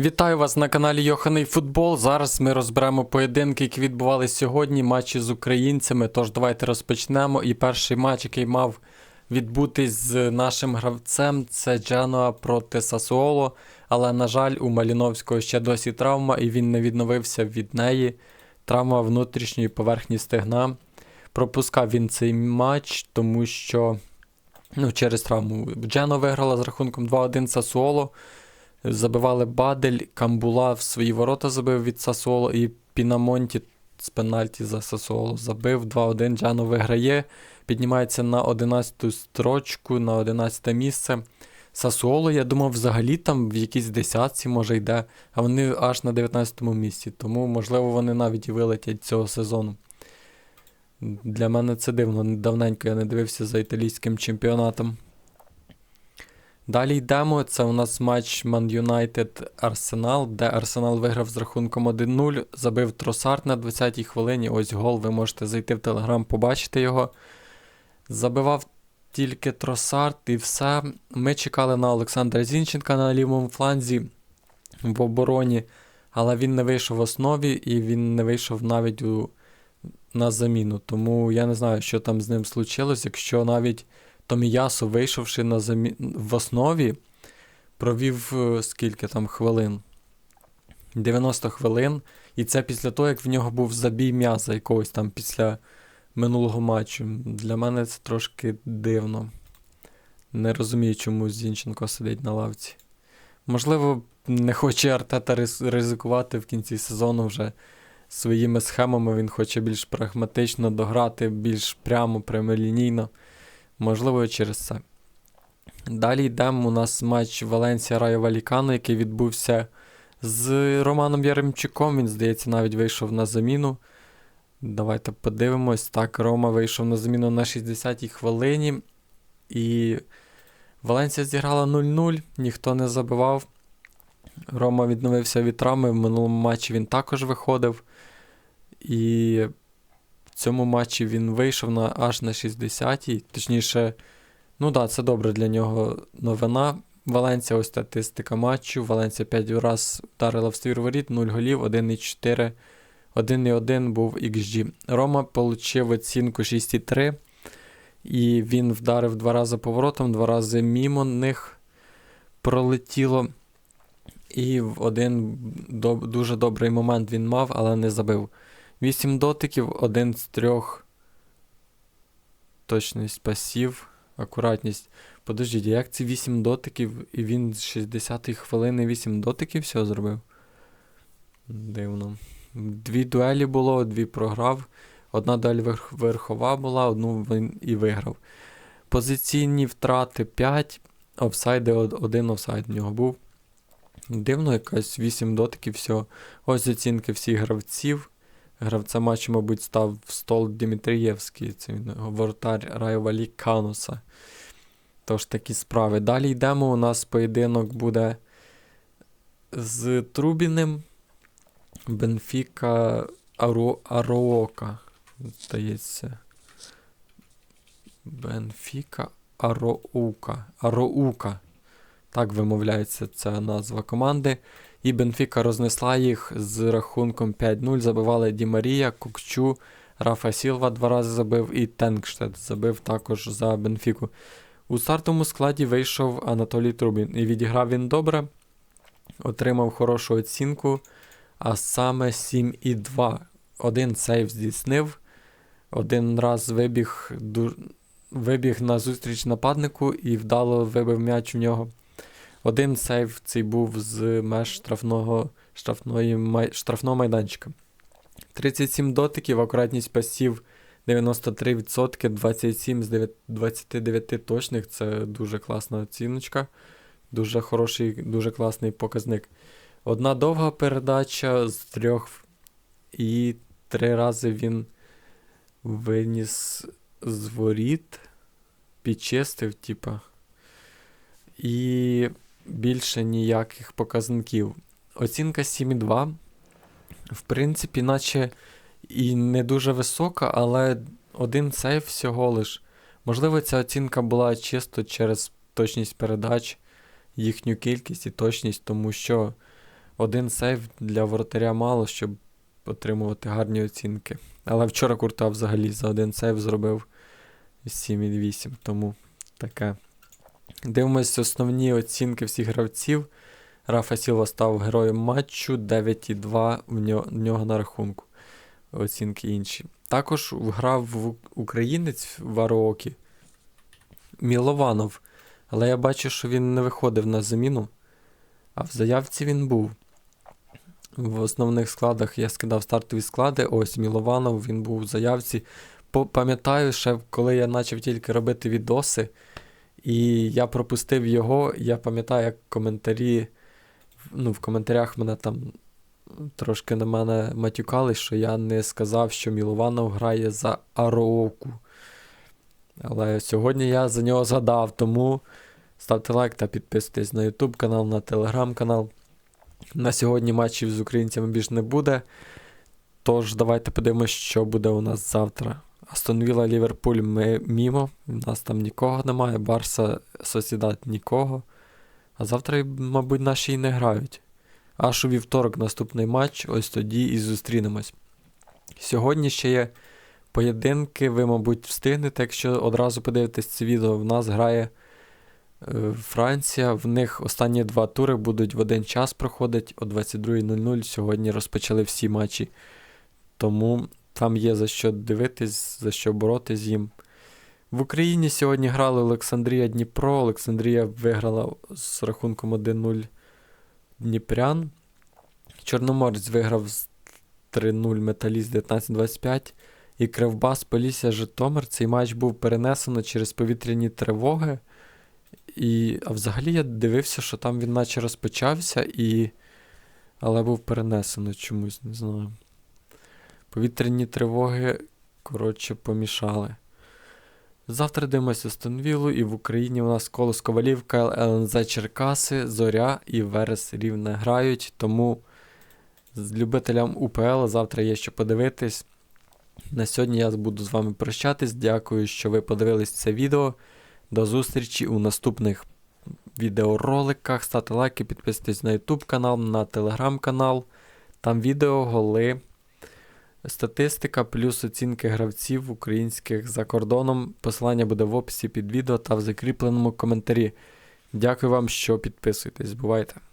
Вітаю вас на каналі Йоханий Футбол. Зараз ми розберемо поєдинки, які відбувалися сьогодні, матчі з українцями. Тож давайте розпочнемо. І перший матч, який мав відбутись з нашим гравцем, це Дженуа проти Сасуоло. Але, на жаль, у Маліновського ще досі травма, і він не відновився від неї. Травма внутрішньої поверхні стегна. Пропускав він цей матч, тому що ну, через травму Джено виграла з рахунком 2-1 Сасуоло. Забивали Бадель, Камбула в свої ворота забив від Сасуоло і Пінамонті з пенальті за Сасуоло забив 2-1. Джано виграє, піднімається на 11-ту строчку, на 11 місце. Сасуоло, я думав, взагалі там в якійсь десятці може йде, а вони аж на 19-му місці. Тому, можливо, вони навіть і вилетять цього сезону. Для мене це дивно. Давненько я не дивився за італійським чемпіонатом. Далі йдемо. Це у нас матч Man United Арсенал, де Арсенал виграв з рахунком 1-0, забив Тросарт на 20-й хвилині. Ось гол, ви можете зайти в Телеграм, побачити його. Забивав тільки Тросарт і все. Ми чекали на Олександра Зінченка на лівому фланзі в обороні, але він не вийшов в основі і він не вийшов навіть у, на заміну. Тому я не знаю, що там з ним случилось, якщо навіть. Томіясу, вийшовши на замі... в основі, провів е, скільки там хвилин? 90 хвилин. І це після того, як в нього був забій м'яза якогось там після минулого матчу. Для мене це трошки дивно. Не розумію, чому Зінченко сидить на лавці. Можливо, не хоче Артета ризикувати в кінці сезону вже своїми схемами. Він хоче більш прагматично дограти, більш прямо, прямолінійно. Можливо, через це. Далі йдемо. У нас матч Валенсія Райо Валікано, який відбувся з Романом Яремчуком. Він, здається, навіть вийшов на заміну. Давайте подивимось. Так, Рома вийшов на заміну на 60-й хвилині. І Валенсія зіграла 0-0, ніхто не забивав. Рома відновився від травми. В минулому матчі він також виходив. І цьому матчі він вийшов на аж на 60-й. Точніше, ну так, да, це добре для нього новина. Валенція, ось статистика матчу. Валенція 5 раз вдарила в ствір воріт, 0 голів, 1,4. 1,1 був XG. Рома отримав оцінку 6,3. І він вдарив два рази поворотом, два рази мімо них пролетіло. І в один до, дуже добрий момент він мав, але не забив. 8 дотиків, один з трьох. Точність пасів, акуратність. Подождіть, як ці 8 дотиків, і він з 60-ї хвилини 8 дотиків всього зробив? Дивно. Дві дуелі було, дві програв. Одна дуель верхова була, одну він і виграв. Позиційні втрати 5, офсайди, один офсайд в нього був. Дивно, якась 8 дотиків всього. Ось оцінки всіх гравців. Гравця матчу, мабуть, став стол Дмитрієвський, це він воротар Райвалі Кануса. Тож такі справи. Далі йдемо. У нас поєдинок буде з Трубіним. Бенфіка Аро... Ароока. Здається. Бенфіка Ароука. Ароука. Так вимовляється ця назва команди. І Бенфіка рознесла їх з рахунком 5-0. Забивали Ді Марія, Кукчу, Рафа Сілва два рази забив і Тенкштед забив також за Бенфіку. У стартовому складі вийшов Анатолій Трубін. І відіграв він добре, отримав хорошу оцінку, а саме 7,2. Один сейв здійснив. Один раз вибіг вибіг на зустріч нападнику і вдало вибив м'яч у нього. Один сейв цей був з меж штрафного штрафної, май, штрафного майданчика. 37 дотиків, акуратність пасів 93%, 27 з 29 точних це дуже класна оціночка. Дуже хороший, дуже класний показник. Одна довга передача з трьох. І три рази він виніс з воріт, підчистив, типа. І більше ніяких показників. Оцінка 7,2. В принципі, наче і не дуже висока, але один сейф всього лиш. Можливо, ця оцінка була чисто через точність передач, їхню кількість і точність, тому що один сейв для воротаря мало, щоб отримувати гарні оцінки. Але вчора Курта взагалі за один сейв зробив 7,8, тому таке. Дивимось основні оцінки всіх гравців. Рафа Сілва став героєм матчу 9,2 в нього, в нього на рахунку. Оцінки інші. Також грав українець в Арокі Мілованов. Але я бачу, що він не виходив на заміну. А в заявці він був. В основних складах я скидав стартові склади. Ось Мілованов, він був в заявці. Пам'ятаю, ще коли я почав тільки робити відоси, і я пропустив його. Я пам'ятаю, як коментарі. Ну, в коментарях мене там трошки на мене матюкали, що я не сказав, що Мілованов грає за Ароку. Але сьогодні я за нього згадав, тому ставте лайк та підписуйтесь на YouTube канал, на Telegram канал. На сьогодні матчів з українцями більш не буде. Тож давайте подивимося, що буде у нас завтра. Астон Вілла, Ліверпуль ми мімо. У нас там нікого немає. Барса, Сосідат нікого. А завтра, мабуть, наші і не грають. Аж у вівторок наступний матч, ось тоді і зустрінемось. Сьогодні ще є поєдинки, ви, мабуть, встигнете, якщо одразу подивитесь це відео. В нас грає е, Франція. В них останні два тури будуть в один час проходить о 22.00. Сьогодні розпочали всі матчі. Тому там є за що дивитись, за що боротись їм. В Україні сьогодні грали Олександрія Дніпро. Олександрія виграла з рахунком 1-0 Дніпрян. Чорноморець виграв з 3-0 Металіст 19-25. І Кривбас Полісся Житомир. Цей матч був перенесено через повітряні тривоги. І, а взагалі я дивився, що там він наче розпочався, і... але був перенесено чомусь, не знаю. Повітряні тривоги, коротше, помішали. Завтра дивимося Стонвілу, і в Україні у нас Колос Ковалівка, ЛНЗ Черкаси, Зоря і Верес Рівне грають. Тому з любителям УПЛ завтра є що подивитись. На сьогодні я буду з вами прощатись. Дякую, що ви подивились це відео. До зустрічі у наступних відеороликах. Ставте лайки, підписуйтесь на YouTube канал, на Telegram канал. Там відео, голи, статистика, плюс оцінки гравців українських за кордоном. Посилання буде в описі під відео та в закріпленому коментарі. Дякую вам, що підписуєтесь. Бувайте!